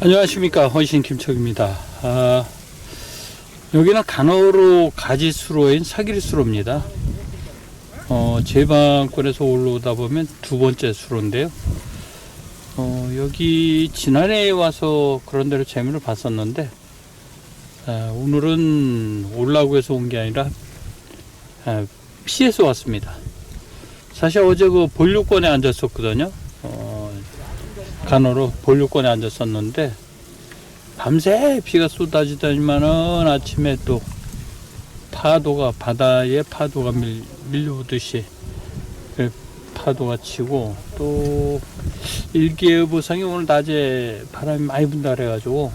안녕하십니까 헌신 김철입니다. 아, 여기는 간호로 가지수로인 사기리수로입니다. 어, 제 방권에서 올라오다 보면 두 번째 수로인데요. 어, 여기 지난해에 와서 그런 데로 재미를 봤었는데 아, 오늘은 올라고 해서 온 게 아니라 아, 피해서 왔습니다. 사실 어제 그 본류권에 앉았었거든요. 어, 간호로 본류권에 앉았었는데 밤새 비가 쏟아지더니만은 아침에 또 파도가 바다에 파도가 밀, 밀려오듯이 그 파도가 치고 또 일기예보상이 오늘 낮에 바람이 많이 분다 그래가지고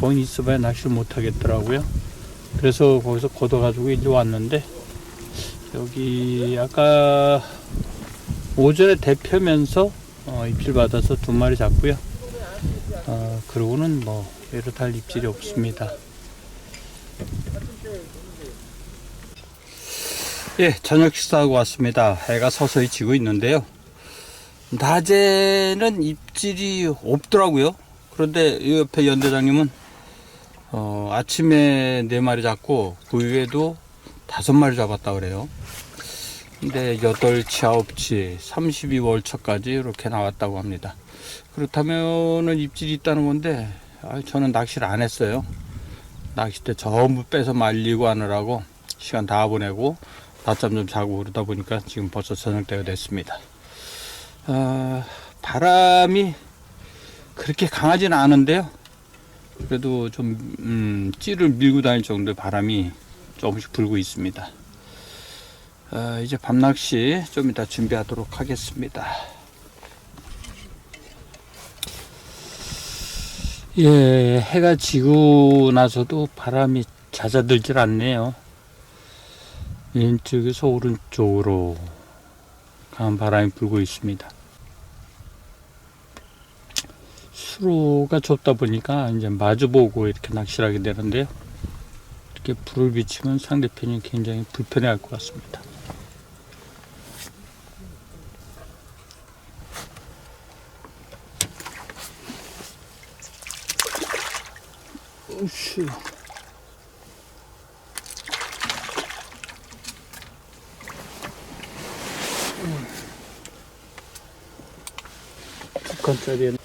거기 있어봐야 낚시를 못 하겠더라고요. 그래서 거기서 걷어가지고 일로 왔는데 여기 아까 오전에 대펴면서 어, 입질 받아서 두 마리 잡고요. 어, 그러고는 뭐할 입질이 없습니다. 예, 저녁 식사하고 왔습니다. 해가 서서히 지고 있는데요. 낮에는 입질이 없더라고요. 그런데 이 옆에 연대장님은 어, 아침에 네 마리 잡고 그 위에도 다섯 마리 잡았다 그래요. 근데 8치, 9치, 32월초까지 이렇게 나왔다고 합니다. 그렇다면은 입질이 있다는 건데, 아, 저는 낚시를 안 했어요. 낚싯대 전부 빼서 말리고 하느라고 시간 다 보내고 낮잠 좀 자고 그러다 보니까 지금 벌써 저녁 때가 됐습니다. 아, 바람이 그렇게 강하지는 않은데요. 그래도 좀, 음, 찌를 밀고 다닐 정도의 바람이 조금씩 불고 있습니다. 어, 이제 밤낚시 좀 이따 준비하도록 하겠습니다. 예, 해가 지고 나서도 바람이 잦아들질 않네요. 왼쪽에서 오른쪽으로 강한 바람이 불고 있습니다. 수로가 좁다 보니까 이제 마주보고 이렇게 낚시를 하게 되는데요. 이렇게 불을 비치면 상대편이 굉장히 불편해 할 것 같습니다. 오씨. 두 칸짜리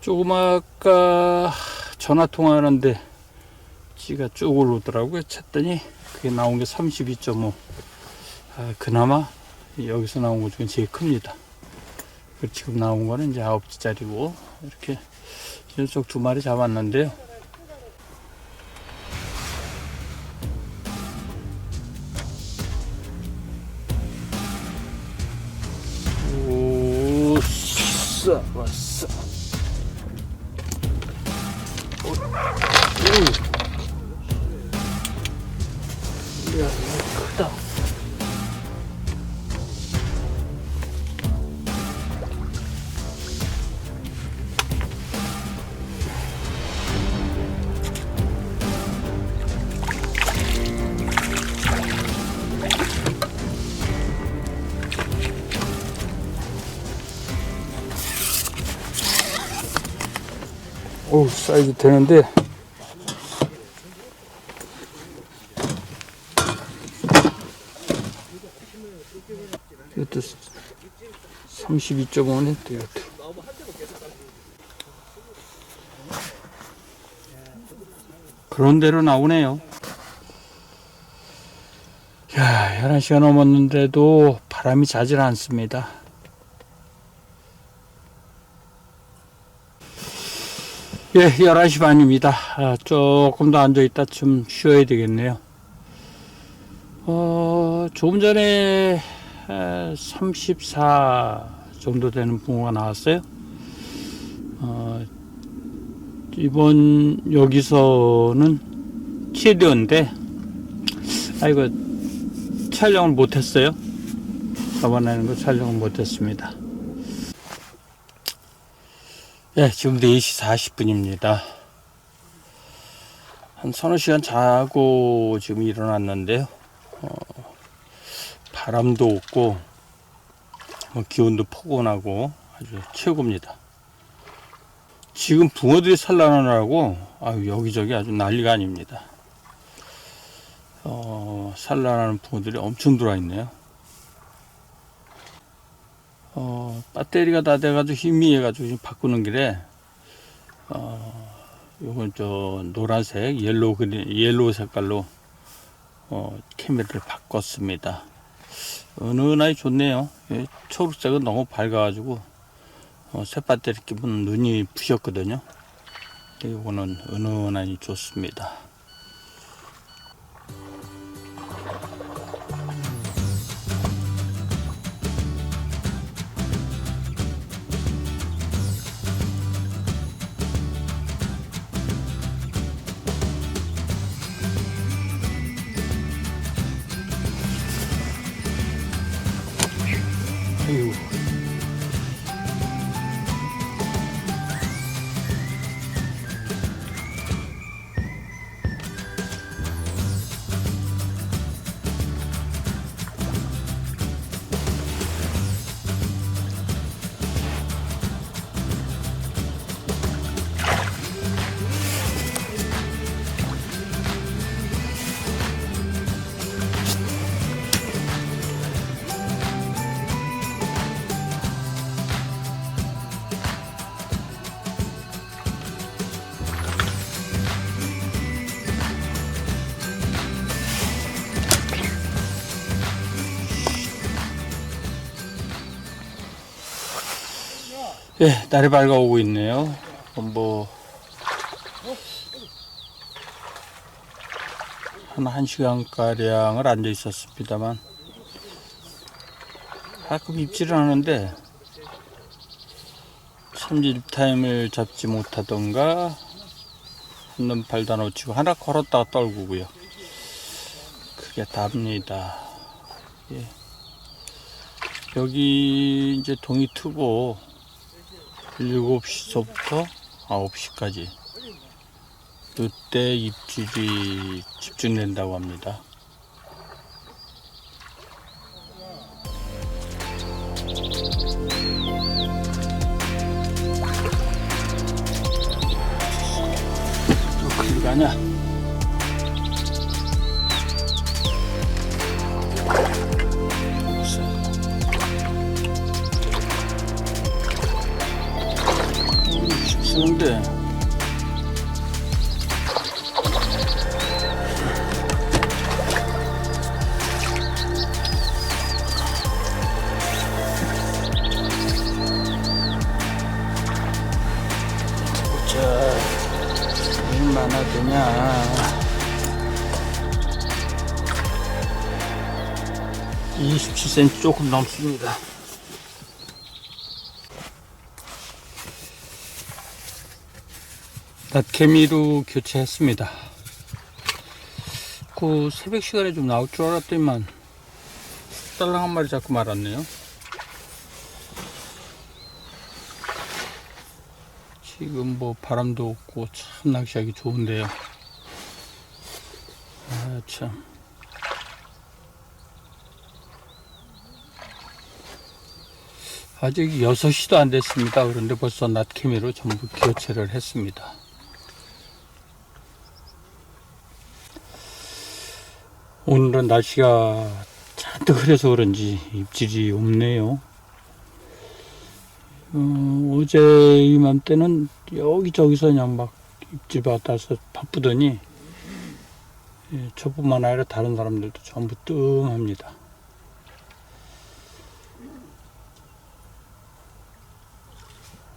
조금 아까 전화 통화하는데 찌가 쭉 올라오더라고요. 쳤더니 그게 나온 게 32.5. 아, 그나마 여기서 나온 것 중에 제일 큽니다. 그리고 지금 나온 거는 이제 9지짜리고 이렇게 연속 두 마리 잡았는데요. 오, 싸, 왔어. 오, 사이즈 되는데. 이것도 32.5네, 또 이것도. 그런 대로 나오네요. 야, 11시가 넘었는데도 바람이 자질 않습니다. 예, 11시 반입니다. 아, 조금 더 앉아있다 좀 쉬어야 되겠네요. 어, 조금 전에 34 정도 되는 붕어가 나왔어요. 어, 이번 여기서는 최대인데, 아이고, 촬영을 못했어요. 저번에는 그 촬영을 못했습니다. 예, 지금 4시 40분입니다. 한 서너 시간 자고 지금 일어났는데요. 어, 바람도 없고, 뭐 기온도 포근하고 아주 최고입니다. 지금 붕어들이 산란하느라고 아유, 여기저기 아주 난리가 아닙니다. 어, 산란하는 붕어들이 엄청 들어와 있네요. 어, 배터리가 다 돼가지고 희미해가지고 바꾸는 길에 어, 요건 저 노란색 옐로우 그린 옐로우 색깔로 어, 카메라를 바꿨습니다. 은은하게 좋네요. 예, 초록색은 너무 밝아가지고 어, 새 배터리 끼면 눈이 부셨거든요. 이거는 은은하니 좋습니다. 아 예, 날이 밝아오고 있네요. 어, 뭐, 한 1시간가량을 앉아 있었습니다만, 가끔 입질을 하는데, 참질 타임을 잡지 못하던가, 한놈 발다 놓치고, 하나 걸었다가 떨구고요. 그게 답니다. 예. 여기 이제 동이 트고, 7시서부터 9시까지 이때 입질이 집중된다고 합니다. 또 그리 가냐? 되냐 27cm 조금 넘습니다 낫케미로 교체했습니다. 그 새벽 시간에 좀 나올 줄 알았더니만 딸랑 한 마리 잡고 말았네요. 지금 뭐 바람도 없고 참 낚시하기 좋은데요. 아 참. 아직 6시도 안 됐습니다. 그런데 벌써 낫케미로 전부 교체를 했습니다. 오늘은 날씨가 잔뜩 흐려서 그런지 입질이 없네요. 어, 어제 이맘때는 여기저기서 그냥 막 입질 받아서 바쁘더니 예, 저뿐만 아니라 다른 사람들도 전부 뜸합니다.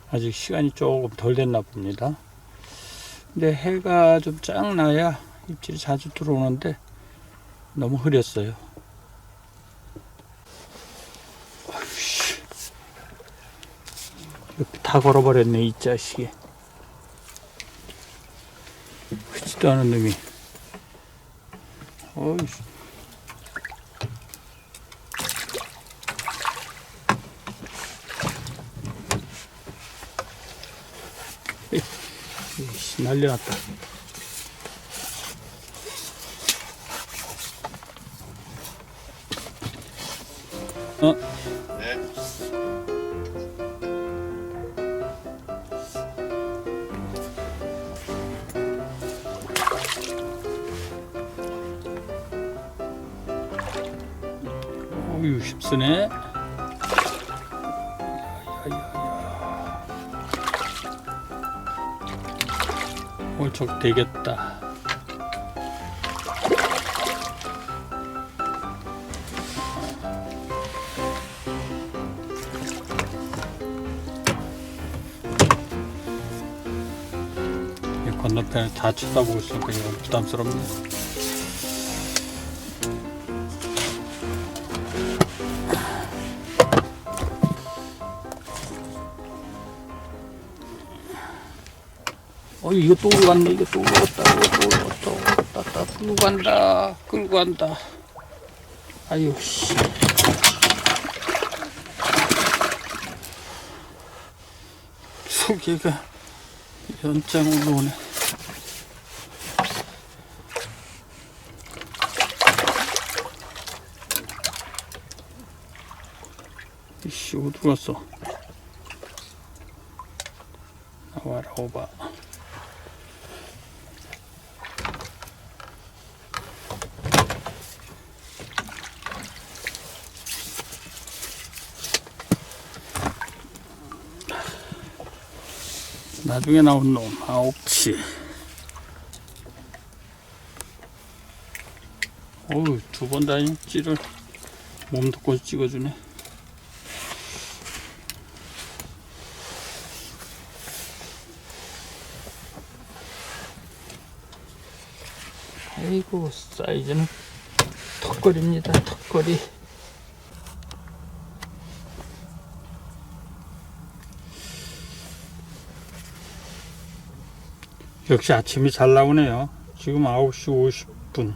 아직 시간이 조금 덜 됐나 봅니다. 근데 해가 좀 쫙 나야 입질이 자주 들어오는데 너무 흐렸어요. 아이씨. 이렇게 다 걸어버렸네, 이 자식이. 흐지도 않은 놈이. 어이씨. 이씨, 난리 났다. 어? 네. 어유 힘쓰네. 홀쩍 되겠다. 이 건너편을 다 쳐다보고 있으니까 부담스럽네. 이거 또 올라갔네 이거 또 올라갔다 이거 또 올라갔다 올라갔다. 끌고 간다. 끌고 간다. 아유 씨. 속에가 연장으로 오네. 이씨 어디 갔어? 나와라 오바 나중에 나온 놈. 아홉치. 어우 두 번 다닌 찌를 몸도고 찍어주네. 아이고 사이즈는 턱걸이입니다 턱걸이 역시 아침이 잘 나오네요. 지금 9시 50분.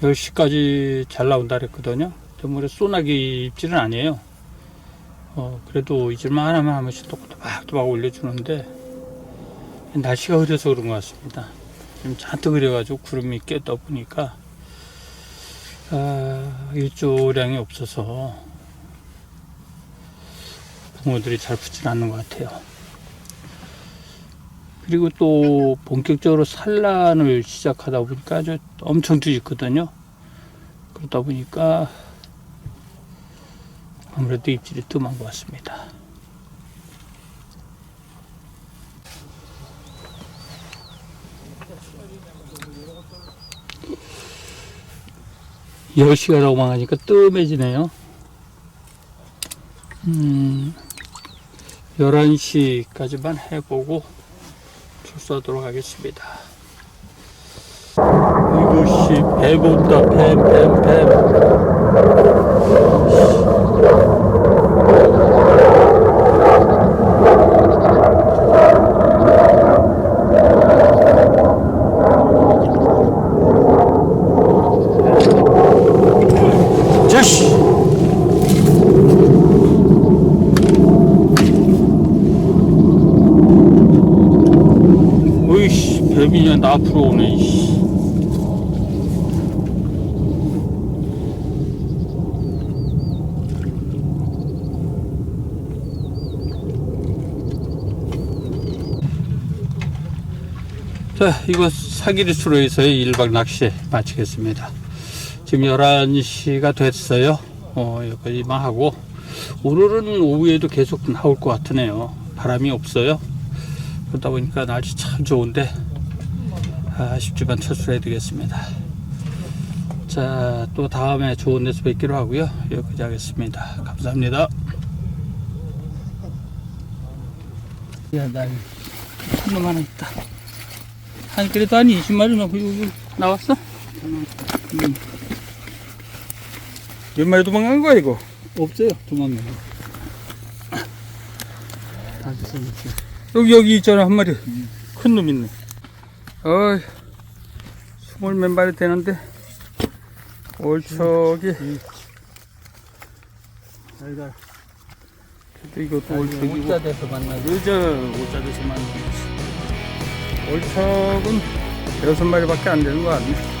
10시까지 잘 나온다 그랬거든요. 저번에 소나기 입질은 아니에요. 어, 그래도 잊을만 하면 한 번씩 또박또박 올려주는데, 날씨가 흐려서 그런 것 같습니다. 지금 잔뜩 흐려가지고 구름이 껴 떠보니까, 아, 일조량이 없어서, 붕어들이 잘 붙질 않는 것 같아요. 그리고 또 본격적으로 산란을 시작하다 보니까 아주 엄청 뒤집거든요. 그러다 보니까 아무래도 입질이 뜸한 것 같습니다. 열시가 넘어가니까 뜸해지네요. 음, 11시까지만 해보고 출소하도록 하겠습니다. 이것이 배보다 뱀, 뱀, 뱀. 자식! 어이씨, 뱀이 나 앞으로 오네. 자, 이거 사기리수로 해서의 1박 낚시 마치겠습니다. 지금 11시가 됐어요. 어, 여기까지만 하고. 오늘은 오후에도 계속 나올 것 같으네요. 바람이 없어요. 그러다 보니까 날씨 참 좋은데 아쉽지만 철수해야 되겠습니다. 자, 또 다음에 좋은 데서 뵙기로 하고요. 여기까지 하겠습니다. 감사합니다. 야, 날큰놈 하나 있다. 한 그래도 한 20마리 넘고 여기 나왔어? 음. 몇 마리 도망간 거야 이거? 없어요 도망간 거. 여기 여기 있잖아 한 마리 큰놈 있네 어이 스물 몇 마리 되는데 올척이 잘가. 그래도 이것도 올척이고. 옷자대에서 만나고. 늦어. 오자에서 만나지 올척은 여섯 마리밖에 안 되는 거 같네